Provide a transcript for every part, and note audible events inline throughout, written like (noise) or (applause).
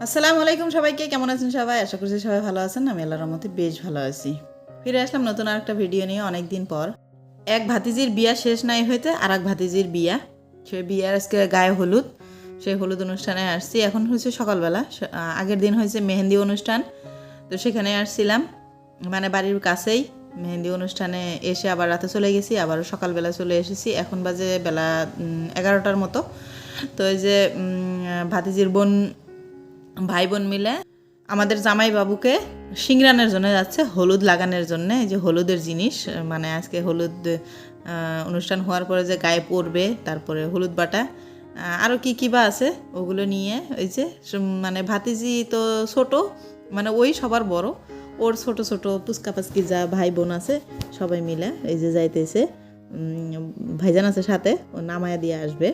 আসসালামু আলাইকুম সবাইকে, কেমন আছেন সবাই? আশা করছি সবাই ভালো আছেন, আমি আল্লাহর মধ্যে বেশ ভালো আছি। ফিরে আসলাম নতুন আর একটা ভিডিও নিয়ে অনেক দিন পর। এক ভাতিজির বিয়া শেষ নাই হইতে আর এক ভাতিজির বিয়া। সে বিয়ার আজকে গায়ে হলুদ। সেই হলুদ অনুষ্ঠানে আসছি। এখন হয়েছে সকালবেলা। আগের দিন হয়েছে মেহেন্দি অনুষ্ঠান। তো সেখানে আসছিলাম। মানে বাড়ির কাছেই মেহেন্দি অনুষ্ঠানে এসে আবার রাতে চলে গেছি, আবারও সকালবেলা চলে এসেছি। এখন বাজে বেলা এগারোটার মতো। তো এই যে ভাতিজির বোন ভাই বোন মিলে আমাদের জামাই বাবুকে সিংরানের জন্য যাচ্ছে, হলুদ লাগানোর জন্য। এই যে হলুদের জিনিস মানে আজকে হলুদ অনুষ্ঠান হওয়ার পরে যে গায়ে পড়বে, তারপরে হলুদ বাটা। আরও কী কী বা আছে ওগুলো নিয়ে, ওই যে মানে ভাতিজি তো ছোট মানে ওই সবার বড়। ওর ছোট ছোট পুচকা পাচকি যা ভাই বোন আছে, সবাই মিলে এই যে যাইতেছে ভাইজান আছে সাথে, ও নামায়া দিয়ে আসবে।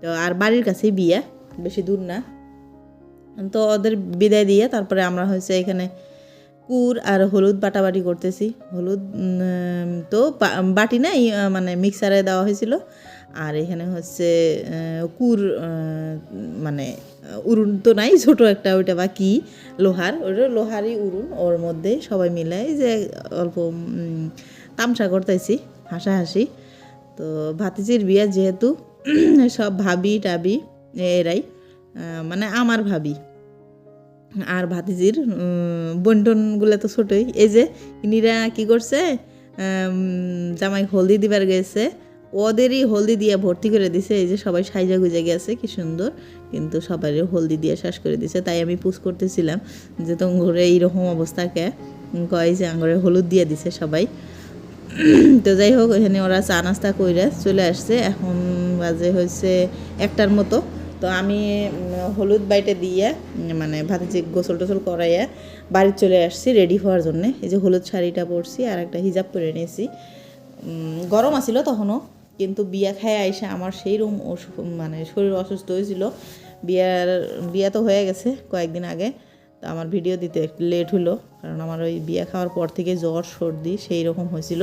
তো আর বাড়ির কাছেই বিয়ে, বেশি দূর না। তো ওদের বিদায় দিয়ে তারপরে আমরা হচ্ছে এখানে কুর আর হলুদ বাটাবাটি করতেছি। হলুদ তো বাটি নাই মানে মিক্সারে দেওয়া হয়েছিল। আর এখানে হচ্ছে কুর মানে উরুন তো নাই, ছোট একটা, ওইটা বা কি লোহার। ওইটা লোহারই উরুন, ওর মধ্যে সবাই মিলে যে অল্প তামসা করতেছি, হাসাহাসি। তো ভাতিজির বিয়া যেহেতু, (clears throat) সব ভাবি টাবি এরাই মানে আমার ভাবি। আর ভাতিজির বন্টনগুলো তো ছোটই। এই যে ইনিরা কি করছে? জামাই হলদি দিবার গেছে। ওদেরই হলদি দিয়ে ভর্তি করে দিছে। এই যে সবাই সাইজা গুজে গেছে, কি সুন্দর। কিন্তু সবারই হলদি দিয়ে শ্বাস করে দিছে। তাই আমি পুষ করতেছিলাম যে তো ঘরে এইরকম অবস্থাকে কয় যে আঙ্গরে হলুদ দিয়ে দিছে সবাই। (clears throat) তো যাই হোক, এখানে ওরা চা নাস্তা কইরা চলে আসছে। এখন বাজে হয়েছে একটার মতো। তো আমি হলুদ বাইটে দিয়ে মানে ভাতে যে গোসল টোসল করাইয়া বাড়ি চলে আসছি রেডি হওয়ার জন্য। এই যে হলুদ শাড়িটা পরছি আর একটা হিজাব পরে নিয়েছি। গরম আছিল তখনও, কিন্তু বিয়া খায় আইসা আমার সেই রুম মানে শরীর অসুস্থ হয়েছিল। বিয়ার, বিয়া তো হয়ে গেছে কয়েকদিন আগে, তো আমার ভিডিও দিতে একটু লেট হলো কারণ আমার ওই বিয়া খাওয়ার পর থেকে জ্বর, সর্দি সেই রকম হয়েছিল।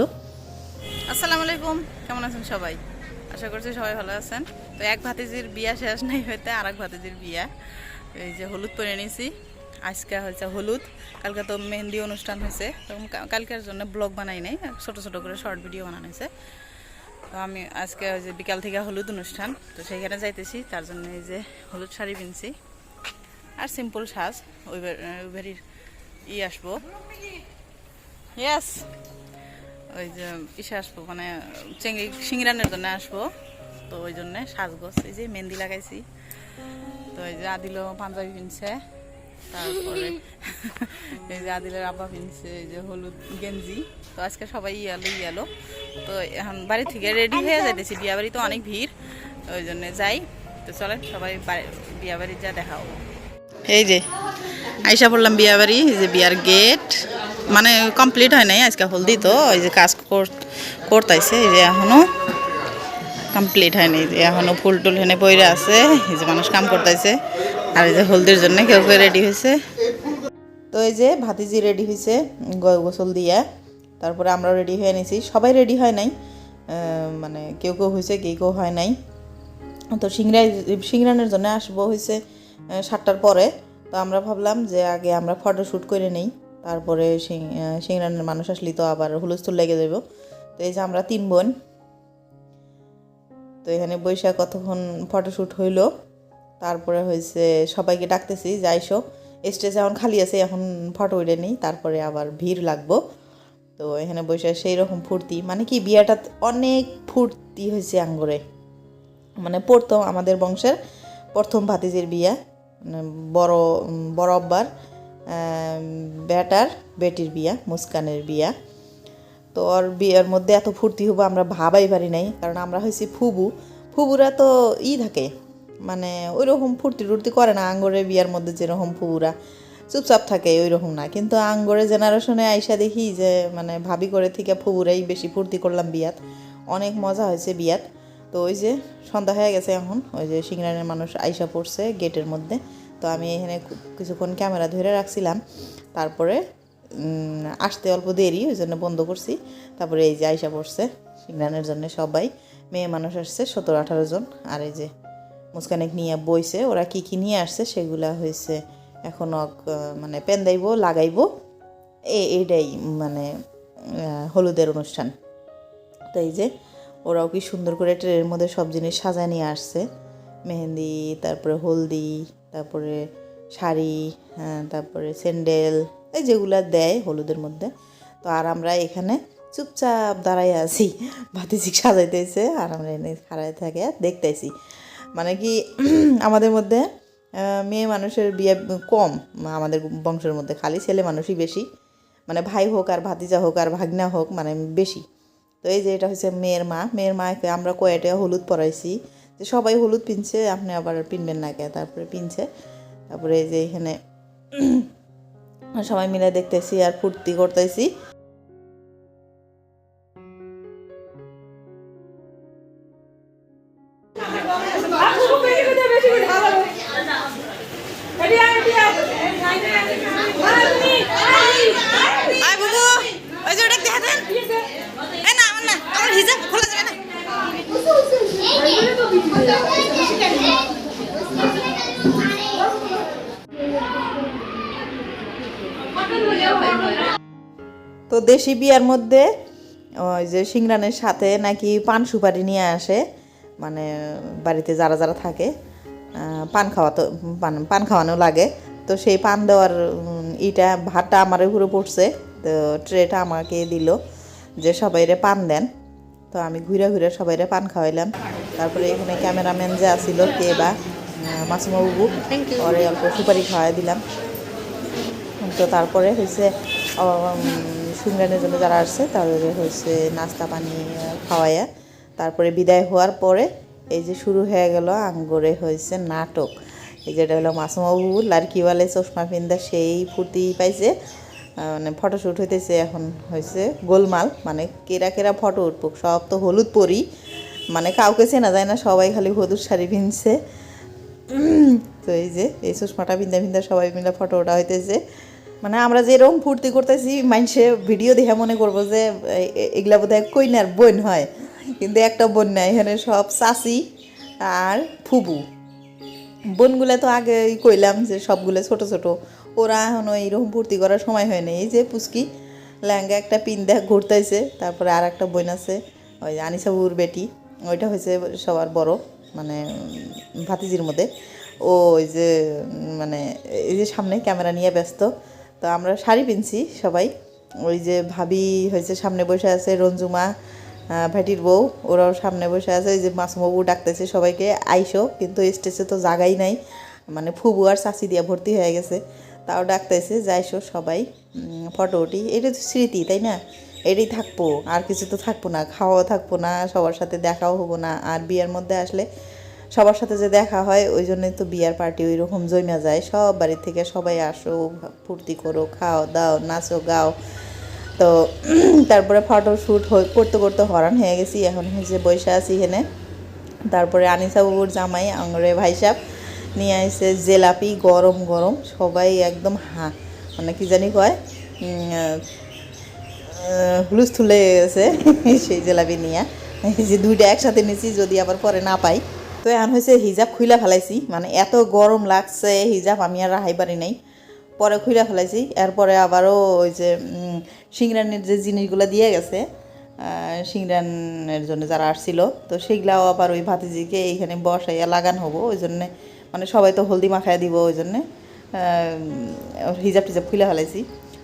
আসসালামু আলাইকুম, কেমন আছেন সবাই? আশা করছি সবাই ভালো আছেন। তো এক ভাতিজির বিয়া শেষ নাই হইতে আর এক ভাতিজির বিয়া। এই যে হলুদ পরে নিয়েছি আজকে হয়েছে হলুদ। কালকে তো মেহেন্দি অনুষ্ঠান হয়েছে কালকের জন্য ব্লগ বানাই নাই। ছোট ছোট করে শর্ট ভিডিও বানানো হয়েছে তো আমি আজকে ওই যে বিকাল থেকে হলুদ অনুষ্ঠান। তো সেইখানে যাইতেছি। তার জন্য এই যে হলুদ শাড়ি কিনছি আর সিম্পল সাজ। ওই বাড়ির ই আসব। ইয়েস ওই যে ইসে আসব। মানে চেঙ্গি সিংরানের জন্য আসব। তো ওই জন্যে সাজগোজ, এই যে মেহেন্দি লাগাইছি। তো এই যে আদিলও পাঞ্জাবি কিনছে তারপরে (laughs) এই যে আদিলের আব্বা কিনছে এই যে হলুদ গেঞ্জি। তো আজকে সবাই ইয়ালো ইয়ালো। তো এখন বাড়ি থেকে রেডি হয়ে যাইতেছি বিয়া বাড়ি তো অনেক ভিড় ওই জন্যে যাই। তো চলেন, সবাই বিয়া বাড়ি যা দেখা হব। এই যে, আইসা পড়লাম বিয়া বাড়ি এই যে বিয়ার গেট মানে কমপ্লিট হয় নাই আজকে হলদি তো এই যে কাজ কর- করতাইছে, এই যে এখনও। কমপ্লিট হয়নি। এই যে এখনও ফুল টুল হেনে পইরা আছে, এই যে মানুষ কাম করতেছে আর এই যে হলদির জন্য কেউ কেউ রেডি হয়েছে তো এই যে ভাতিজি রেডি হয়েছে গোসল দিয়া। তারপরে আমরা রেডি হয়ে নিছি। সবাই রেডি হয় নাই। মানে কেউ কেউ হয়েছে কেউ কেউ হয় নাই। তো সিংরাই সিংরানের জন্য আসব হয়েছে সাতটার পরে। তো আমরা ভাবলাম যে আগে আমরা ফটো শ্যুট করে নেই। তারপরে সিং- সিংরানের মানুষ আসলে তো আবার হুলস্থুল লেগে যাব তো এই যে আমরা তিন বোন। তো এখানে বৈশাখ কতক্ষণ ফটোশ্যুট হইল, তারপরে হয়েছে সবাইকে ডাকতেছি, যাইসো। স্টেজ এখন খালি আছে, এখন ফটো উঠে নেই, তারপরে আবার ভিড় লাগবো। তো এখানে বসে সেই রকম ফুর্তি মানে কি বিয়াটা অনেক ফুর্তি হয়েছে আঙ্গরে। মানে প্রথম আমাদের বংশের প্রথম ভাতিজির বিয়া মানে বড় বড় আব্বার বেটার, বেটির বিয়া, মুস্কানের বিয়া। তো ওর বিয়ের মধ্যে এত ফুর্তি হব আমরা ভাবাই পারি নাই। কারণ আমরা হয়েছি ফুবু। ফুবুরা তো ই থাকে। মানে ওই রকম ফুর্তি টুর্তি করে না আঙ্গরে বিয়ার মধ্যে যেরকম ফুবুরা। চুপচাপ থাকে ওই রকম না। কিন্তু আঙ্গরে জেনারেশনে আইসা দেখি যে মানে ভাবি করে থেকে ফুবুরাই বেশি ফুর্তি করলাম বিয়াত। অনেক মজা হয়েছে বিয়াত। তো ওই যে সন্ধ্যা হয়ে গেছে এখন। ওই যে সিংরানের মানুষ আইসা পড়ছে গেটের মধ্যে। তো আমি এখানে কিছুক্ষণ ক্যামেরা ধরে রাখছিলাম। তারপরে আসতে অল্প দেরি, ওই জন্য বন্ধ করছি। তারপরে এই যে আইসা পড়ছে সিংরানের জন্য সবাই। মেয়ে মানুষ আসছে, সতেরো, আঠারো জন। আর এই যে মুস্কানেক নিয়ে বইছে, ওরা কি কি নিয়ে আসছে সেগুলা হয়েছে এখন মানে পেন দাইব, লাগাইব। এইটাই মানে হলুদের অনুষ্ঠান। তো এই যে ওরাও কি সুন্দর করে ট্রেনের মধ্যে সব জিনিস সাজায় নিয়ে আসছে। মেহেন্দি, তারপরে হলদি, তারপরে শাড়ি হ্যাঁ তারপরে স্যান্ডেল এই যেগুলো দেয় হলুদের মধ্যে। তো আর আমরা এখানে চুপচাপ দাঁড়াই আছি। ভাতিজিক সাজাইতেছে, আর আমরা এনে খাড়াই থাকে দেখতেছি। মানে কি, (clears throat) আমাদের মধ্যে মেয়ে মানুষের বিয়ে কম, আমাদের বংশের মধ্যে। খালি ছেলে মানুষই বেশি। মানে ভাই হোক আর ভাতিজা হোক আর ভাগনা হোক মানে বেশি। তো এই যে এটা হচ্ছে মেয়ের মা। মেয়ের মাকে আমরা কয়েটা হলুদ পরাইছি। যে সবাই হলুদ পিনছে, আপনি আবার পিনবেন না কে? তারপরে পিনছে। তারপরে এই যে এখানে সবাই মিলে দেখতেছি আর ফুর্তি করতেছি। না আমার হিজাব খোলা যাবে না। তো দেশি বিয়ার মধ্যে ওই যে সিংরানের সাথে নাকি পান সুপারি নিয়ে আসে মানে বাড়িতে যারা যারা থাকে পান খাওয়া তো পান পান খাওয়ানো লাগে। তো সেই পান দেওয়ার ইটা ভাতটা আমার ঘুরে পড়ছে তো ট্রেটা আমাকে দিল যে সবাইরে পান দেন। তো আমি ঘুরে ঘুরে সবাইরে পান খাওয়াইলাম। তারপরে এখানে ক্যামেরাম্যান যে আসিল কে বা মাসুমা বাবু পরে অল্প সুপারি খাওয়াই দিলাম। তো তারপরে হয়েছে সুন্দরের জন্য যারা আসছে, তাদের হয়েছে নাস্তা পানি খাওয়াইয়া। তারপরে বিদায় হওয়ার পরে এই যে শুরু হয়ে গেল আঙ্গরে হয়েছে নাটক। এই যেটা হলো মাসুমাবু লারকিওয়ালে চশমা পিন্দা সেই ফুর্তি পাইছে। মানে ফটোশ্যুট হইতেছে এখন হয়েছে গোলমাল। মানে কেরা কেরা ফটো উঠবো, সব তো হলুদ পরি। মানে কাউকে চেনা যায় না, সবাই খালি হলুদ শাড়ি পিনছে। তো এই যে এই চশমাটা ভিন্দা ভিন্দা সবাই মিলে ফটো ওটা হইতেছে। মানে আমরা যেরকম ফুর্তি করতেছি মানুষে ভিডিও দেখে মনে করব যে এগুলা বোধ হয় কইনার বোন হয়। কিন্তু একটা বোন নাই, এখানে সব চাচি আর ফুবু। বোনগুলো তো আগে কইলাম যে সবগুলো ছোট ছোট। ওরা এখন এইরকম ফুর্তি করার সময় হয় না এই যে পুচকি লেহেঙ্গা একটা পিন দেখ ঘুরতেছে তারপরে আর একটা বোন আছে, ওই আনিসাবুর বেটি। ওইটা হয়েছে সবার বড় মানে ভাতিজির মধ্যে। ও ওই যে মানে এই যে সামনে ক্যামেরা নিয়ে ব্যস্ত। তো আমরা শাড়ি পিনছি সবাই। ওই যে ভাবি হয়েছে সামনে বসে আছে রঞ্জুমা আহ, ভাইটির বউ ওরাও সামনে বসে আছে। ওই যে মাসুমবাবু ডাকতেছে সবাইকে আইসো কিন্তু স্টেজে তো জাগাই নাই। মানে ফুবু আর চাচি দিয়া ভর্তি হয়ে গেছে তাও ডাকতেছে যাইসো সবাই ফটো উঠি। এটা তো স্মৃতি তাই না? এটাই থাকব আর কিছু তো থাকব না খাওয়াও থাকব না সবার সাথে দেখাও হব না আর বিয়ের মধ্যে আসলে সবার সাথে যে দেখা হয়, ওই জন্যই তো বিয়ার পার্টি ওই রকম জমা যায়। সব বাড়ি থেকে সবাই আসো, ফুর্তি করো, খাও, দাও, নাচো, গাও। তো (clears throat) তারপরে ফটো শ্যুট করতে করতে হরান হয়ে গেছি। এখন হচ্ছে বসে আছি এখানে। তারপরে আনিসা বাবুর জামাই আঙরে ভাই সাহেব নিয়ে আসছে জেলাপি, গরম গরম। সবাই একদম হা মানে কি জানি কয় হুলুস তুলে গেছে (laughs) সেই জেলাপি নিয়ে। যে দুইটা একসাথে নিয়েছি যদি আবার পরে না পাই। তো এখন হয়েছে হিজাব খুইলা ফেলাইছি। মানে এত গরম লাগছে, হিজাব আমি আর রাহাই পারি নাই। পরে খুইলা ফেলাইছি। এরপরে আবারও ওই যে সিংরানের যে জিনিসগুলো দিয়ে গেছে সিংরানের জন্য যারা আসছিল, তো সেগুলাও আবার ওই ভাতিজিকে এইখানে বসাইয়া লাগান হব। ওই জন্যে মানে সবাই তো হলদি মাখায় দিব, ওই জন্যে হিজাব টিজাব খুলে ফেলাইছি।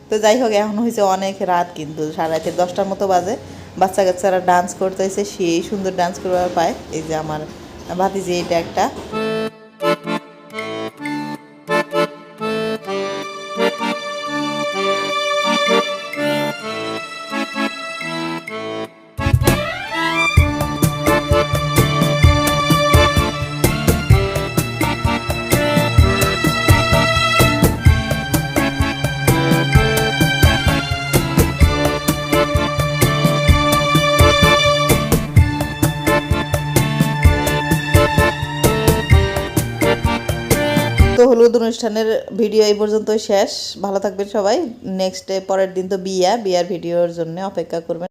তো যাই হোক, এখন হয়েছে অনেক রাত কিন্তু, সাড়ে রাতে দশটার মতো বাজে। বাচ্চা কাচ্চারা ডান্স করতেছে, সেই সুন্দর ডান্স করবার পায়। এই যে আমার ভাতিজি এটা একটা। তো অনুষ্ঠানের ভিডিও এই পর্যন্ত শেষ। ভালো থাকবেন সবাই। নেক্সট ডে পরের দিন তো বিয়া। বিয়ার ভিডিওর জন্য অপেক্ষা করবেন।